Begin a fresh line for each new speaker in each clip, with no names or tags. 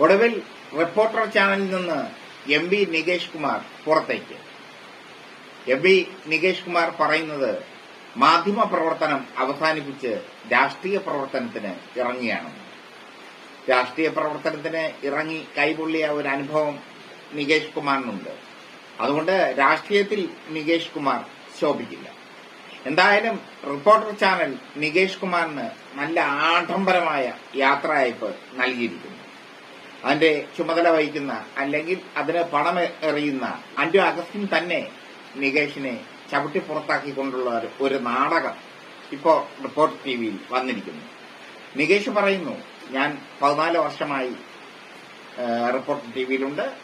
ഒടുവിൽ റിപ്പോർട്ടർ ചാനലിൽ നിന്ന് എം വി നികേഷ് കുമാർ പുറത്തേക്ക്. എം വി നികേഷ് കുമാർ പറയുന്നത് മാധ്യമ പ്രവർത്തനം അവസാനിപ്പിച്ച് രാഷ്ട്രീയ പ്രവർത്തനത്തിന് ഇറങ്ങിയാണ്. രാഷ്ട്രീയ പ്രവർത്തനത്തിന് ഇറങ്ങി കൈപൊള്ളിയ ഒരു അനുഭവം നികേഷ് കുമാറിനുണ്ട്. അതുകൊണ്ട് രാഷ്ട്രീയത്തിൽ നികേഷ് കുമാർ ശോഭിക്കില്ല. എന്തായാലും റിപ്പോർട്ടർ ചാനൽ നികേഷ് കുമാറിന് നല്ല ആഡംബരമായ യാത്രയയപ്പ് നൽകിയിരിക്കുന്നു. അതിന്റെ ചുമതല വഹിക്കുന്ന അല്ലെങ്കിൽ അതിന് പണം എറിയുന്ന അൻഡു അഗസ്റ്റിൻ തന്നെ നികേഷിനെ ചവിട്ടി പുറത്താക്കിക്കൊണ്ടുള്ള ഒരു- നാടകം ഇപ്പോ റിപ്പോർട്ട് ടി വിയിൽ വന്നിരിക്കുന്നു. നികേഷ് പറയുന്നു ഞാൻ പതിനാല് വർഷമായി റിപ്പോർട്ട് ടി വിയിലുണ്ട്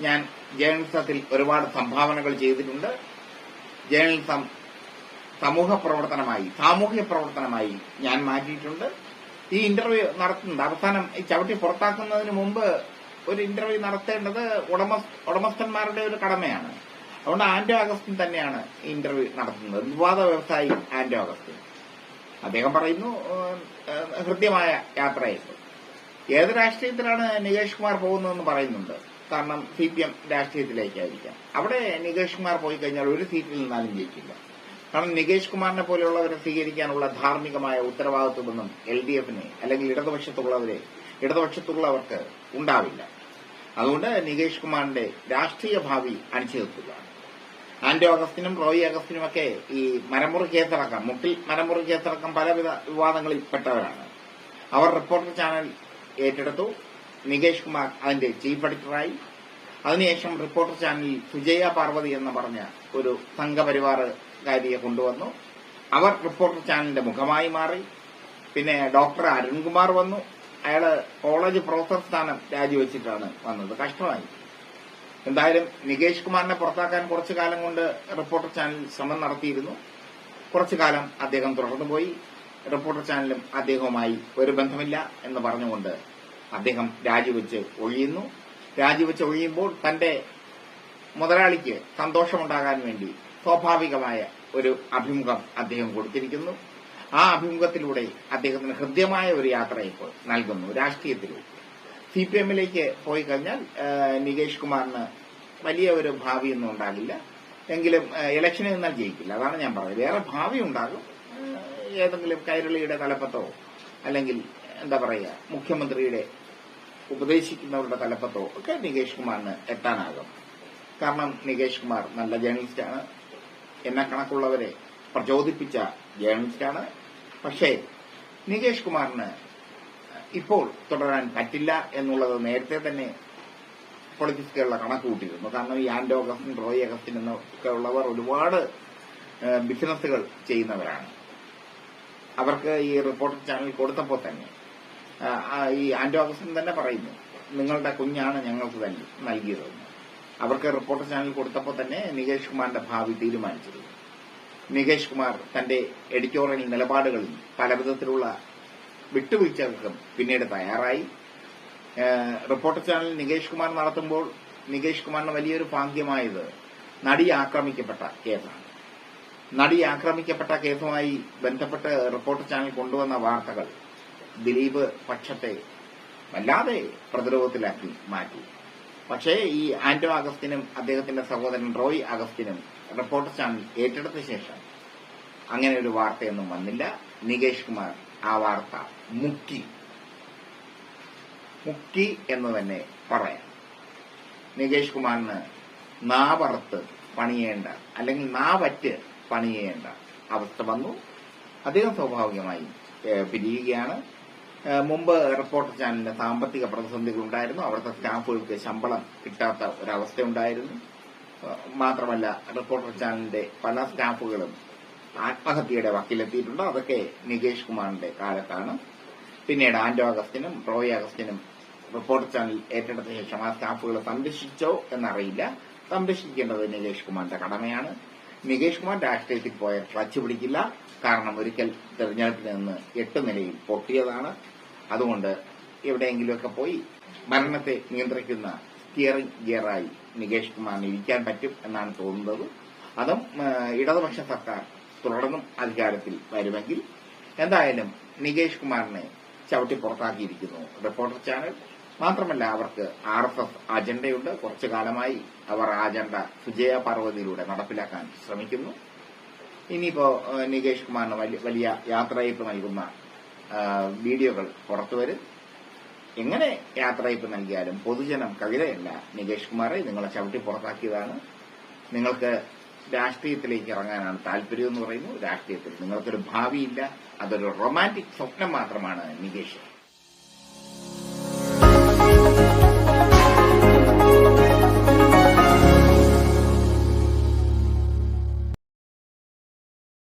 ഞാൻ ജേർണലിസത്തിൽ ഒരുപാട് സംഭാവനകൾ ചെയ്തിട്ടുണ്ട്. ജേർണലിസം സമൂഹ പ്രവർത്തനമായി സാമൂഹ്യ പ്രവർത്തനമായി ഞാൻ മാറ്റിയിട്ടുണ്ട്. ഈ ഇന്റർവ്യൂ നടത്തുന്നത് അവസാനം ഈ ചവിട്ടി പുറത്താക്കുന്നതിന് മുമ്പ് ഒരു ഇന്റർവ്യൂ നടത്തേണ്ടത് ഉടമ ഉടമസ്ഥന്മാരുടെ ഒരു കടമയാണ്. അതുകൊണ്ട് ആന്റോ അഗസ്റ്റിൻ തന്നെയാണ് ഈ ഇന്റർവ്യൂ നടത്തുന്നത്. വിവാദ വ്യവസായി ആന്റോ അഗസ്റ്റിൻ. അദ്ദേഹം പറയുന്നു ഹൃദ്യമായ യാത്രയായിരുന്നു. ഏത് രാഷ്ട്രീയത്തിലാണ് നികേഷ് കുമാർ പോകുന്നതെന്ന് പറയുന്നുണ്ട്. കാരണം സി പി എം രാഷ്ട്രീയത്തിലേക്കായിരിക്കാം. അവിടെ നികേഷ് കുമാർ പോയി കഴിഞ്ഞാൽ ഒരു സീറ്റിൽ നിന്നാലും ജയിക്കില്ല. കാരണം നികേഷ് കുമാറിനെ പോലെയുള്ളവരെ സ്വീകരിക്കാനുള്ള ധാർമ്മികമായ ഉത്തരവാദിത്വമൊന്നും എൽ ഡി എഫിനെ അല്ലെങ്കിൽ ഇടതുപക്ഷത്തുള്ളവരെ ഇടതുപക്ഷത്തുള്ളവർക്ക് ഉണ്ടാവില്ല. അതുകൊണ്ട് നികേഷ് കുമാറിന്റെ രാഷ്ട്രീയ ഭാവി അനിശ്ചിതത്വമാണ് ആന്റോ അഗസ്റ്റിനും റോയി അഗസ്റ്റിനും ഒക്കെ ഈ മരമുറി കേസടക്കം മുട്ടിൽ മരമുറി കേസടക്കം പലവിധ വിവാദങ്ങളിൽ പെട്ടവരാണ്. അവർ റിപ്പോർട്ടർ ചാനൽ ഏറ്റെടുത്തു. നികേഷ് കുമാർ അതിന്റെ ചീഫ് എഡിറ്ററായി. അതിനുശേഷം റിപ്പോർട്ടർ ചാനലിൽ സുജയ പാർവതി എന്ന് പറഞ്ഞ ഒരു സംഘപരിവാറുകാരിയെ കൊണ്ടുവന്നു. അവർ റിപ്പോർട്ടർ ചാനലിന്റെ മുഖമായി മാറി. പിന്നെ ഡോക്ടർ അരുൺകുമാർ വന്നു. അയാൾ കോളേജ് പ്രൊഫസർ സ്ഥാനം രാജിവെച്ചിട്ടാണ് വന്നത്. കഷ്ടമായി. എന്തായാലും നികേഷ് കുമാറിനെ പുറത്താക്കാൻ കുറച്ചു കാലം കൊണ്ട് റിപ്പോർട്ടർ ചാനൽ ശ്രമം നടത്തിയിരുന്നു. കുറച്ചു കാലം അദ്ദേഹം തുടർന്നുപോയി റിപ്പോർട്ടർ ചാനലും അദ്ദേഹവുമായി ഒരു ബന്ധമില്ല എന്ന് പറഞ്ഞുകൊണ്ട് അദ്ദേഹം രാജിവെച്ച് ഒഴിയുന്നു. രാജിവെച്ച് ഒഴിയുമ്പോൾ തന്റെ മുതലാളിക്ക് സന്തോഷമുണ്ടാകാൻ വേണ്ടി സ്വാഭാവികമായ ഒരു അഭിമുഖം അദ്ദേഹം കൊടുത്തിരിക്കുന്നു. ആ അഭിമുഖത്തിലൂടെ അദ്ദേഹത്തിന് ഹൃദ്യമായ ഒരു യാത്ര ഇപ്പോൾ നൽകുന്നു രാഷ്ട്രീയത്തിലൂടെ. സി പി എമ്മിലേക്ക് പോയി കഴിഞ്ഞാൽ നികേഷ് കുമാറിന് വലിയ ഒരു ഭാവിയൊന്നും ഉണ്ടാകില്ല. എങ്കിലും ഇലക്ഷനിൽ നിന്നാൽ ജയിക്കില്ല. അതാണ് ഞാൻ പറയുന്നത് വേറെ ഭാവി ഉണ്ടാകും. ഏതെങ്കിലും കൈരളിയുടെ തലപ്പത്തോ അല്ലെങ്കിൽ എന്താ പറയുക മുഖ്യമന്ത്രിയുടെ ഉപദേശിക്കുന്നവരുടെ തലപ്പത്തോ ഒക്കെ നികേഷ് കുമാറിന് എത്താനാകും. കാരണം നികേഷ് കുമാർ നല്ല ജേർണലിസ്റ്റാണ് എന്നെ കണക്കുള്ളവരെ പ്രചോദിപ്പിച്ച ജേർണലിസ്റ്റാണ് പക്ഷേ നികേഷ് കുമാറിന് ഇപ്പോൾ തുടരാൻ പറ്റില്ല എന്നുള്ളത് നേരത്തെ തന്നെ പൊളിറ്റിക്സുകളുടെ കണക്ക് കൂട്ടിയിരുന്നു കാരണം ഈ ആൻഡോ അഗസ്റ്റിൻ റോയ് അഗസ്റ്റിൻ എന്നൊക്കെ ഉള്ളവർ ഒരുപാട് ബിസിനസ്സുകൾ ചെയ്യുന്നവരാണ്. അവർക്ക് ഈ റിപ്പോർട്ടർ ചാനൽ കൊടുത്തപ്പോൾ തന്നെ ഈ ആന്റോ അഗസ്റ്റിൻ തന്നെ പറയുന്നു നിങ്ങളുടെ കുഞ്ഞാണ് ഞങ്ങൾക്ക് നൽകിയതെന്ന്. അവർക്ക് റിപ്പോർട്ടർ ചാനൽ കൊടുത്തപ്പോൾ തന്നെ നികേഷ് കുമാറിന്റെ ഭാവി തീരുമാനിച്ചിരുന്നു. നികേഷ് കുമാർ തന്റെ എഡിറ്റോറിയൽ നിലപാടുകളിൽ പലവിധത്തിലുള്ള വിട്ടുവീഴ്ചകൾക്കും പിന്നീട് തയ്യാറായി. റിപ്പോർട്ടർ ചാനൽ നികേഷ് കുമാർ നടത്തുമ്പോൾ നികേഷ് കുമാറിന് വലിയൊരു ഭാഗ്യമായത് നടി ആക്രമിക്കപ്പെട്ട കേസാണ്. നടി ആക്രമിക്കപ്പെട്ട കേസുമായി ബന്ധപ്പെട്ട് റിപ്പോർട്ടർ ചാനൽ കൊണ്ടുവന്ന വാർത്തകൾ ദിലീപ് പക്ഷത്തെ വല്ലാതെ പ്രതിരോധത്തിലാക്കി മാറ്റി. പക്ഷേ ഈ ആന്റോ അഗസ്റ്റിനും അദ്ദേഹത്തിന്റെ സഹോദരൻ റോയ് അഗസ്റ്റിനും റിപ്പോർട്ടർ ചാനൽ ഏറ്റെടുത്ത ശേഷം അങ്ങനെ ഒരു വാർത്തയൊന്നും വന്നില്ല. നികേഷ് കുമാർ ആ വാർത്ത മുക്കി. മുക്കി എന്ന് തന്നെ പറയാം. നികേഷ് കുമാറിന് നാവറുത്ത് പണിയേണ്ട അല്ലെങ്കിൽ നാവറ്റ് പണിയേണ്ട അവസ്ഥ വന്നു. അദ്ദേഹം സ്വാഭാവികമായി പിരിയുകയാണ്. മുമ്പ് റിപ്പോർട്ടർ ചാനലിന് സാമ്പത്തിക പ്രതിസന്ധികൾ ഉണ്ടായിരുന്നു അവിടുത്തെ സ്റ്റാഫുകൾക്ക് ശമ്പളം കിട്ടാത്ത ഒരവസ്ഥ ഉണ്ടായിരുന്നു മാത്രമല്ല റിപ്പോർട്ടർ ചാനലിന്റെ പല സ്റ്റാഫുകളും ആത്മഹത്യയുടെ വക്കിലെത്തിയിട്ടുണ്ട്. അതൊക്കെ നികേഷ് കുമാറിന്റെ കാലത്താണ്. പിന്നീട് ആന്റോ അഗസ്റ്റിനും റോയ് അഗസ്റ്റിനും റിപ്പോർട്ടർ ചാനൽ ഏറ്റെടുത്ത ശേഷം ആ സ്റ്റാഫുകളെ സംരക്ഷിച്ചോ എന്നറിയില്ല. സംരക്ഷിക്കേണ്ടത് നികേഷ് കുമാറിന്റെ കടമയാണ്. നികേഷ് കുമാർ രാഷ്ട്രീയത്തിൽ പോയാൽ ക്ലച്ച് പിടിക്കില്ല. കാരണം ഒരിക്കൽ തെരഞ്ഞെടുപ്പിൽ നിന്ന് എട്ട് നിലയിൽ പൊട്ടിയതാണ്. അതുകൊണ്ട് എവിടെയെങ്കിലുമൊക്കെ പോയി മരണത്തെ നിയന്ത്രിക്കുന്ന സ്റ്റിയറിംഗ് ഗിയറായി നികേഷ് കുമാറിന് ഇരിക്കാൻ പറ്റും എന്നാണ് തോന്നുന്നത്. അതും ഇടതുപക്ഷ സർക്കാർ തുടർന്നും അധികാരത്തിൽ വരുമെങ്കിൽ എന്തായാലും നികേഷ് കുമാറിനെ ചവിട്ടി പുറത്താക്കിയിരിക്കുന്നു റിപ്പോർട്ടർ ചാനൽ. മാത്രമല്ല അവർക്ക് ആർ എസ് എസ് അജണ്ടയുണ്ട്. കുറച്ചു കാലമായി അവർ ആ അജണ്ട സുജയ പാർവതിയിലൂടെ നടപ്പിലാക്കാൻ ശ്രമിക്കുന്നു. ഇനിയിപ്പോ നികേഷ് കുമാറിന് വലിയ യാത്രയപ്പ് നൽകുന്ന വീഡിയോകൾ പുറത്തുവരും എങ്ങനെ യാത്രയപ്പ് നൽകിയാലും പൊതുജനം കവിതയല്ല. നികേഷ് കുമാറെ നിങ്ങളെ ചവിട്ടി പുറത്താക്കിയതാണ്. നിങ്ങൾക്ക് രാഷ്ട്രീയത്തിലേക്ക് ഇറങ്ങാനാണ് താല്പര്യം എന്ന് പറയുന്നു. രാഷ്ട്രീയത്തിൽ നിങ്ങൾക്കൊരു ഭാവിയില്ല. അതൊരു റൊമാന്റിക് സ്വപ്നം മാത്രമാണ് നികേഷ്.